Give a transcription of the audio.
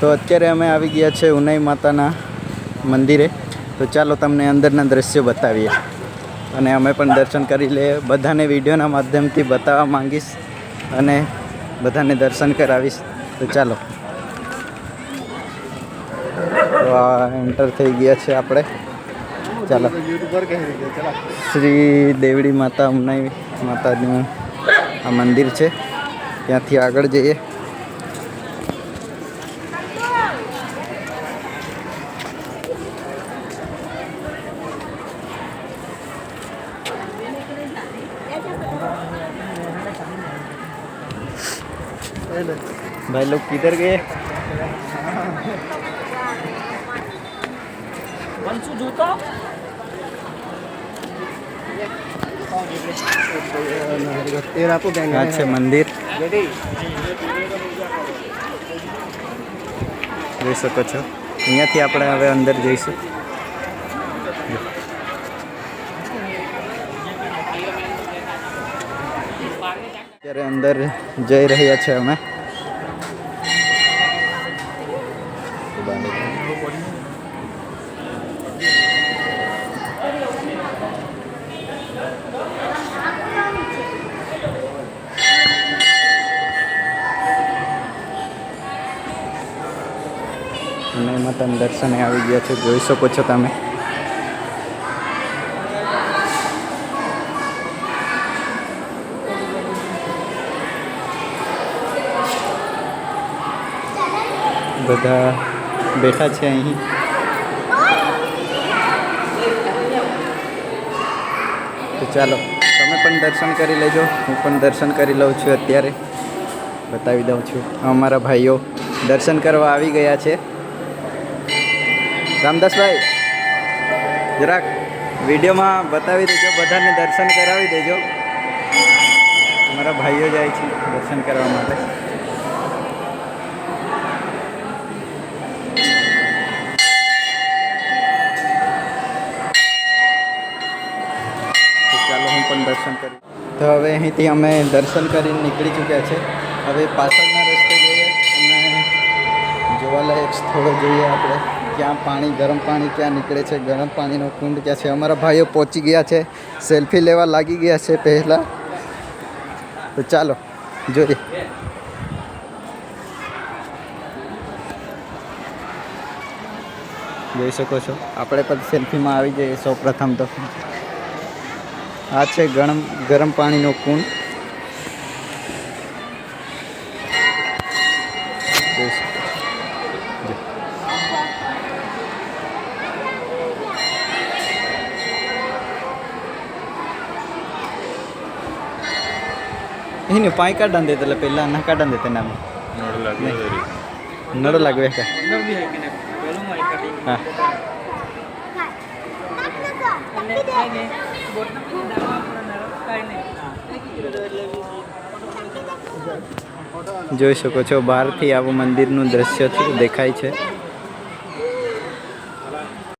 તો અત્યારે અમે આવી ગયા છે ઉનાઈ માતાના મંદિરે. તો ચાલો તમને અંદરના દ્રશ્યો બતાવીએ. અને અમે પણ દર્શન કરી લઈએ. બધાને વિડીયોના માધ્યમથી બતાવવા માંગીશ અને બધાને દર્શન કરાવીશ. તો ચાલો. તો આ એન્ટર થઈ ગયા છે આપણે. ચાલો. શ્રી દેવડી માતા ઉનાઈ માતાનું આ મંદિર છે. ત્યાંથી આગળ જઈએ. भाई लोग किधर गए વંશુ જોતો આ છે મંદિર જોઈ શકો છો અહીંયાથી આપણે હવે અંદર જઈશું અત્યારે અંદર જઈ રહ્યા છે અમે. અને માતાના દર્શને આવી ગયા છે. જોઈ શકો છો તમે. બધા બેઠા છે અહીં. તો ચાલો, તમે પણ દર્શન કરી લેજો. હું પણ દર્શન કરી લઉં છું અત્યારે. બતાવી દઉં છું. અમારા ભાઈઓ દર્શન કરવા આવી ગયા છે. રામદાસભાઈ, જરાક વિડીયોમાં બતાવી દેજો, બધાને દર્શન કરાવી દેજો. અમારા ભાઈઓ જાય છે દર્શન કરવા માટે તો ચાલો હું પણ દર્શન કરી તો હવે અહીંથી અમે દર્શન કરીને નીકળી ચૂક્યા છે. હવે પાછળના રસ્તે જઈએ, અને જોવાલાયક સ્થળો જોઈએ આપણે. ક્યાં પાણી, ગરમ પાણી ક્યાં નીકળે છે, ગરમ પાણીનો કુંડ ક્યાં છે? અમારા ભાઈઓ પહોંચી ગયા છે, સેલ્ફી લેવા લાગી ગયા છે પહેલાં. તો ચાલો, જોઈએ. જોઈ શકો છો, આપણે પણ સેલ્ફીમાં આવી જઈએ સૌ પ્રથમ તો. આ છે ગરમ ગરમ પાણીનો કુંડ. એને પાય કાઢાને દે એટલે પહેલાં ના કાઢા દે નામે નળ લાગવે કે હા. જોઈ શકો છો બહારથી આવું મંદિરનું દ્રશ્ય દેખાય છે.